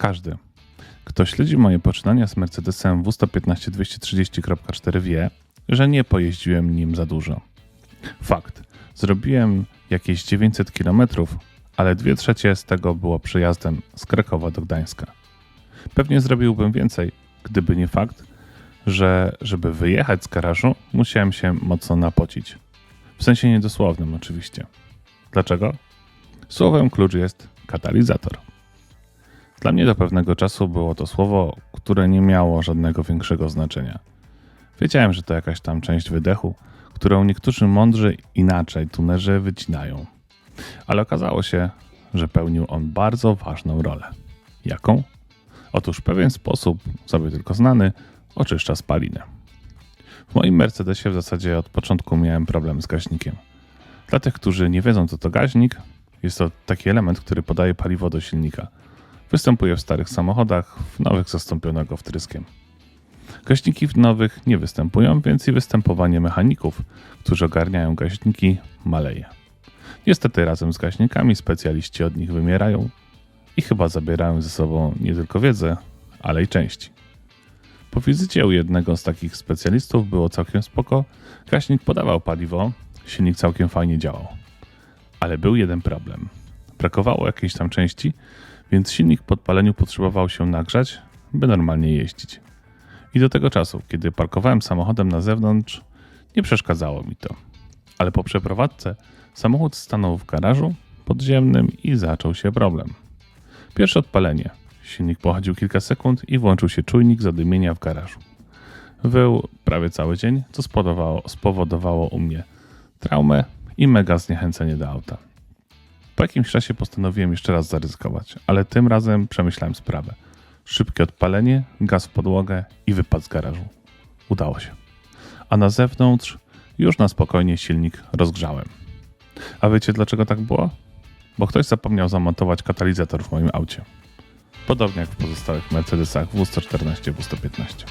Każdy, kto śledzi moje poczynania z Mercedesem W115-230.4 wie, że nie pojeździłem nim za dużo. Fakt, zrobiłem jakieś 900 km, ale 2 trzecie z tego było przejazdem z Krakowa do Gdańska. Pewnie zrobiłbym więcej, gdyby nie fakt, że żeby wyjechać z garażu, musiałem się mocno napocić. W sensie niedosłownym oczywiście. Dlaczego? Słowem klucz jest katalizator. Dla mnie do pewnego czasu było to słowo, które nie miało żadnego większego znaczenia. Wiedziałem, że to jakaś tam część wydechu, którą niektórzy mądrzy inaczej tunerzy wycinają. Ale okazało się, że pełnił on bardzo ważną rolę. Jaką? Otóż pewien sposób, sobie tylko znany, oczyszcza spalinę. W moim Mercedesie w zasadzie od początku miałem problem z gaźnikiem. Dla tych, którzy nie wiedzą, co to gaźnik, jest to taki element, który podaje paliwo do silnika. Występuje w starych samochodach, w nowych zastąpiono go wtryskiem. Gaźniki w nowych nie występują, więc i występowanie mechaników, którzy ogarniają gaźniki, maleje. Niestety razem z gaźnikami specjaliści od nich wymierają i chyba zabierają ze sobą nie tylko wiedzę, ale i części. Po wizycie u jednego z takich specjalistów było całkiem spoko, gaźnik podawał paliwo, silnik całkiem fajnie działał. Ale był jeden problem. Brakowało jakiejś tam części, więc silnik po odpaleniu potrzebował się nagrzać, by normalnie jeździć. I do tego czasu, kiedy parkowałem samochodem na zewnątrz, nie przeszkadzało mi to. Ale po przeprowadzce samochód stanął w garażu podziemnym i zaczął się problem. Pierwsze odpalenie. Silnik pochodził kilka sekund i włączył się czujnik zadymienia w garażu. Wył prawie cały dzień, co spowodowało, spowodowało u mnie traumę i mega zniechęcenie do auta. Po jakimś czasie postanowiłem jeszcze raz zaryzykować, ale tym razem przemyślałem sprawę. Szybkie odpalenie, gaz w podłogę i wypad z garażu. Udało się. A na zewnątrz już na spokojnie silnik rozgrzałem. A wiecie dlaczego tak było? Bo ktoś zapomniał zamontować katalizator w moim aucie. Podobnie jak w pozostałych Mercedesach W114, W115.